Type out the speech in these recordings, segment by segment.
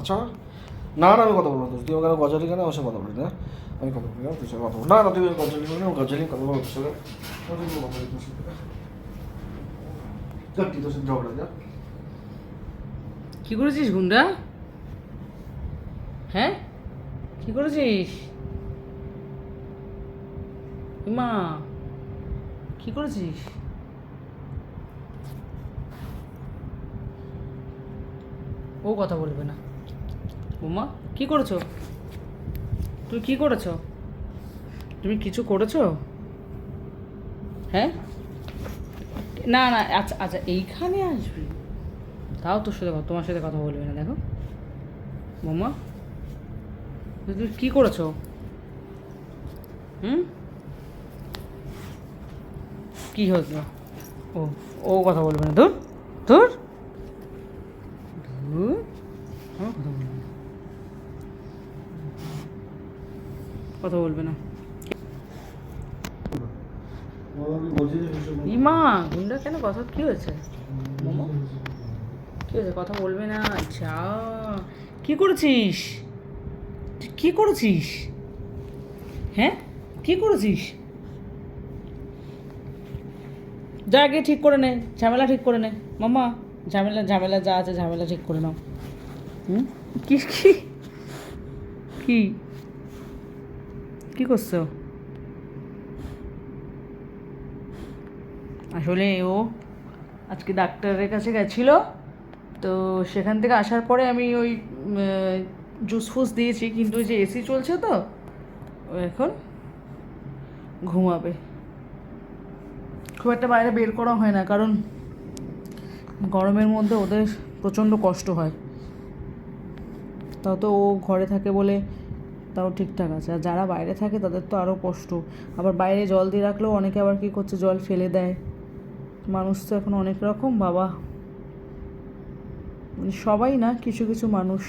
আচ্ছা। না না, আমি কথা বলব তুই ওখানে গজালি কেন আমার কথা বলি না আমি কথা বলি না তুই সাথে কথা বল। না না, তুই গজালি বলি না গজালি কথা বলব কি করেছিস গুন্ডা? হ্যাঁ? কি করেছিস? মা, কি করেছিস? ও কথা বলবে না। উমা কি করেছ? তুমি কি করেছ? তুমি কিছু করেছ? হ্যাঁ? না না আচ্ছা আচ্ছা এইখানে আসবি। তাও তোর সাথে তোমার সাথে কথা বলবে না দেখো। মামা তুমি কী করেছ? হুম? কী হতো ও ও কথা বলবে না তোর ধুর, ও কথা বলবে কথা বলবে না। ইমা, গুন্ডা কেন কথা, কি হয়েছে? মোমো? কি হয়েছে? কথা বলবে না। আচ্ছা কি করেছিস? কি করেছিস? হ্যাঁ? কি করেছিস? যা আগে ঠিক করে নে, ঝামেলা ঠিক করে নে। মামা ঝামেলা ঝামেলা যা আছে ঝামেলা ঠিক করে নাও। হুম? কি? কি? কি করছ? আসলে ও আজকে ডাক্তারের কাছে গেছিল, তো সেখান থেকে আসার পরে আমি ওই জুস ফুস দিয়েছি, কিন্তু যে এসি চলছে তো, ও এখন ঘুমাবে। খুব একটা বাইরে বের করা হয় না, কারণ গরমের মধ্যে ওদের প্রচণ্ড কষ্ট হয়। তাও তো ও ঘরে থাকে বলে তাও ঠিকঠাক আছে। আর যারা বাইরে থাকে তাদের তো আরও কষ্ট। আবার বাইরে জল দিয়ে রাখলেও অনেকে আবার কী করছে, জল ফেলে দেয়। মানুষ তো এখন অনেক রকম, বাবা। মানে সবাই না, কিছু কিছু মানুষ।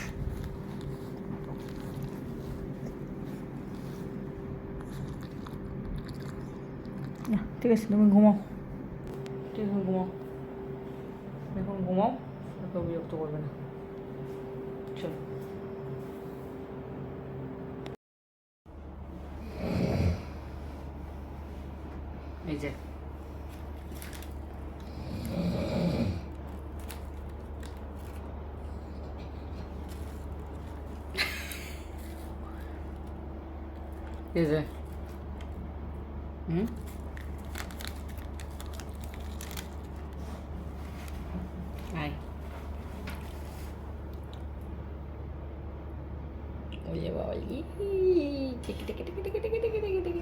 ঠিক আছে, তুমি ঘুমাও। ঠিক আছে, ঘুমাও। এখন ঘুমাও বিরক্ত করবে না। চলো। যে। এই যে। হুম? আয়। ওই বাবা ই টিকি টিকি টিকি টিকি টিকি টিকি টিকি।